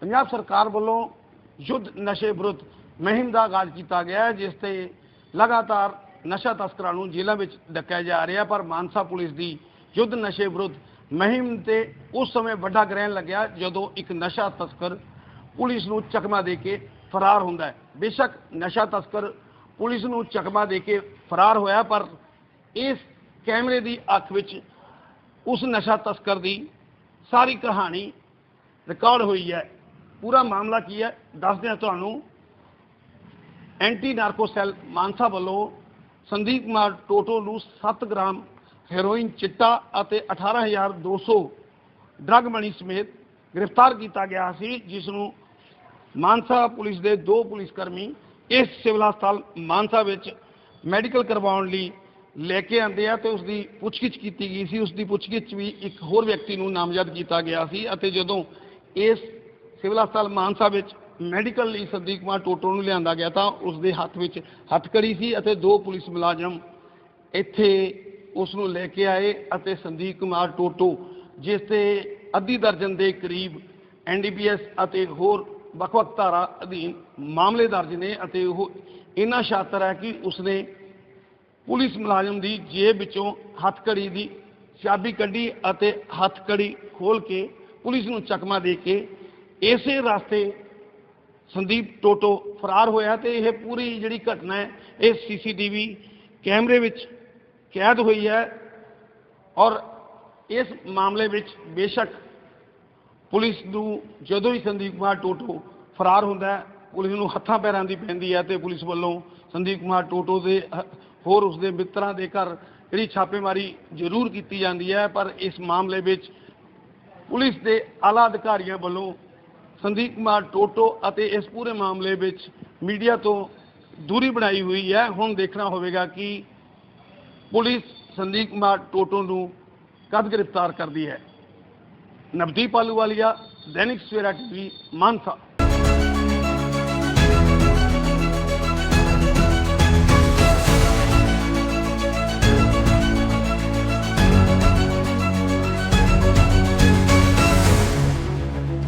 ਪੰਜਾਬ ਸਰਕਾਰ ਵੱਲੋਂ ਯੁੱਧ ਨਸ਼ੇ ਵਿਰੁੱਧ ਮੁਹਿੰਮ ਦਾ ਆਗਾਜ਼ ਕੀਤਾ ਗਿਆ ਹੈ, ਜਿਸ ਤੇ ਲਗਾਤਾਰ ਨਸ਼ਾ ਤਸਕਰਾਂ ਨੂੰ ਜੇਲ੍ਹਾਂ ਵਿੱਚ ਡੱਕਿਆ ਜਾ ਰਿਹਾ ਪਰ ਮਾਨਸਾ ਪੁਲਿਸ ਦੀ ਯੁੱਧ ਨਸ਼ੇ ਵਿਰੁੱਧ ਮੁਹਿੰਮ ਤੇ ਉਸ ਸਮੇਂ ਵੱਡਾ ਗ੍ਰਹਿਣ ਲੱਗਿਆ ਜਦੋਂ ਇੱਕ ਨਸ਼ਾ ਤਸਕਰ ਪੁਲਿਸ ਨੂੰ ਚਕਮਾ ਦੇ ਕੇ ਫਰਾਰ ਹੁੰਦਾ ਹੈ। ਬੇਸ਼ੱਕ ਨਸ਼ਾ ਤਸਕਰ ਪੁਲਿਸ ਨੂੰ ਚਕਮਾ ਦੇ ਕੇ ਫਰਾਰ ਹੋਇਆ, ਪਰ ਇਸ ਕੈਮਰੇ ਦੀ ਅੱਖ ਵਿੱਚ ਉਸ ਨਸ਼ਾ ਤਸਕਰ ਦੀ ਸਾਰੀ ਕਹਾਣੀ ਰਿਕਾਰਡ ਹੋਈ ਹੈ। ਪੂਰਾ ਮਾਮਲਾ ਕੀ ਹੈ? ਦੱਸਦੇ ਹਾਂ ਤੁਹਾਨੂੰ। ਐਂਟੀ ਨਾਰਕੋ ਸੈੱਲ ਮਾਨਸਾ ਵੱਲੋਂ ਸੰਦੀਪ ਕੁਮਾਰ ਟੋਟੋ ਨੂੰ 7 ਗ੍ਰਾਮ ਹੈਰੋਇਨ, ਚਿੱਟਾ ਅਤੇ 18200 ਡਰੱਗ ਮਣੀ ਸਮੇਤ ਗ੍ਰਿਫਤਾਰ ਕੀਤਾ ਗਿਆ ਸੀ, ਜਿਸ ਨੂੰ ਮਾਨਸਾ ਪੁਲਿਸ ਦੇ ਦੋ ਪੁਲਿਸ ਕਰਮੀ ਇਸ ਸਿਵਲ ਹਸਪਤਾਲ ਮਾਨਸਾ ਵਿੱਚ ਮੈਡੀਕਲ ਕਰਵਾਉਣ ਲਈ ਲੈ ਕੇ ਆਂਦੇ ਆ ਤੇ ਉਸ ਦੀ ਪੁੱਛਗਿੱਛ ਕੀਤੀ ਗਈ ਸੀ। ਉਸ ਦੀ ਪੁੱਛਗਿੱਛ ਵੀ ਇੱਕ ਹੋਰ ਵਿਅਕਤੀ ਨੂੰ ਨਾਮਜ਼ਦ ਕੀਤਾ ਗਿਆ ਸੀ ਅਤੇ ਜਦੋਂ ਇਸ ਸਿਵਲ ਹਸਪਤਾਲ ਮਾਨਸਾ ਵਿੱਚ ਮੈਡੀਕਲ ਲਈ ਸੰਦੀਪ ਕੁਮਾਰ ਟੋਟੋ ਨੂੰ ਲਿਆਂਦਾ ਗਿਆ ਤਾਂ ਉਸ ਦੇ ਹੱਥ ਵਿੱਚ ਹੱਥਕੜੀ ਸੀ ਅਤੇ ਦੋ ਪੁਲਿਸ ਮੁਲਾਜ਼ਮ ਇੱਥੇ ਉਸ ਨੂੰ ਲੈ ਕੇ ਆਏ ਅਤੇ ਸੰਦੀਪ ਕੁਮਾਰ ਟੋਟੋ, ਜਿਸ ਤੇ ਅੱਧੀ ਦਰਜਨ ਦੇ ਕਰੀਬ ਐਨਡੀਪੀਐਸ ਅਤੇ ਹੋਰ ਵੱਖ-ਵੱਖ ਧਾਰਾ ਅਧੀਨ ਮਾਮਲੇ ਦਰਜ ਨੇ ਅਤੇ ਉਹ ਇੰਨਾ ਸ਼ਾਤਰ ਹੈ ਕਿ ਉਸਨੇ ਪੁਲਿਸ ਮੁਲਾਜ਼ਮ ਦੀ ਜੇਬ ਵਿੱਚੋਂ ਹੱਥਕੜੀ ਦੀ ਚਾਬੀ ਕੱਢੀ ਅਤੇ ਹੱਥਕੜੀ ਖੋਲ ਕੇ ਪੁਲਿਸ ਨੂੰ ਚਕਮਾ ਦੇ ਕੇ ਇਸੇ ਰਸਤੇ ਸੰਦੀਪ ਟੋਟੋ ਫਰਾਰ ਹੋਇਆ ਤੇ ਇਹ ਪੂਰੀ ਜਿਹੜੀ ਘਟਨਾ ਹੈ, ਇਹ ਸੀਸੀਟੀਵੀ ਕੈਮਰੇ ਵਿੱਚ ਕੈਦ ਹੋਈ ਹੈ ਔਰ ਇਸ ਮਾਮਲੇ ਵਿੱਚ ਬੇਸ਼ੱਕ ਪੁਲਿਸ ਨੂੰ ਜਦੋਂ ਹੀ ਸੰਦੀਪ ਕੁਮਾਰ ਟੋਟੋ ਫਰਾਰ ਹੁੰਦਾ ਹੈ, ਪੁਲਿਸ ਨੂੰ ਹੱਥਾਂ ਪੈਰਾਂ ਦੀ ਪੈਂਦੀ ਹੈ ਤੇ ਪੁਲਿਸ ਵੱਲੋਂ ਸੰਦੀਪ ਕੁਮਾਰ ਟੋਟੋ ਦੇ ਹੋਰ ਉਸਦੇ ਮਿੱਤਰਾਂ ਦੇ ਘਰ ਜਿਹੜੀ ਛਾਪੇਮਾਰੀ ਜ਼ਰੂਰ ਕੀਤੀ ਜਾਂਦੀ ਹੈ, ਪਰ ਇਸ ਮਾਮਲੇ ਵਿੱਚ ਪੁਲਿਸ ਦੇ ਆਲਾ ਅਧਿਕਾਰੀਆਂ ਵੱਲੋਂ ਸੰਦੀਪ ਕੁਮਾਰ ਟੋਟੋ ਅਤੇ ਇਸ ਪੂਰੇ ਮਾਮਲੇ ਵਿੱਚ ਮੀਡੀਆ ਤੋਂ ਦੂਰੀ ਬਣਾਈ ਹੋਈ ਹੈ। ਹੁਣ ਦੇਖਣਾ ਹੋਵੇਗਾ ਕਿ ਪੁਲਿਸ ਸੰਦੀਪ ਕੁਮਾਰ ਟੋਟੋ ਨੂੰ ਕਦ ਗ੍ਰਿਫਤਾਰ ਕਰਦੀ ਹੈ। ਨਵਦੀਪ ਆਲੂਵਾਲੀਆ, ਦੈਨਿਕ ਸਵੇਰਾ ਟੀਵੀ, ਮਾਨਸਾ।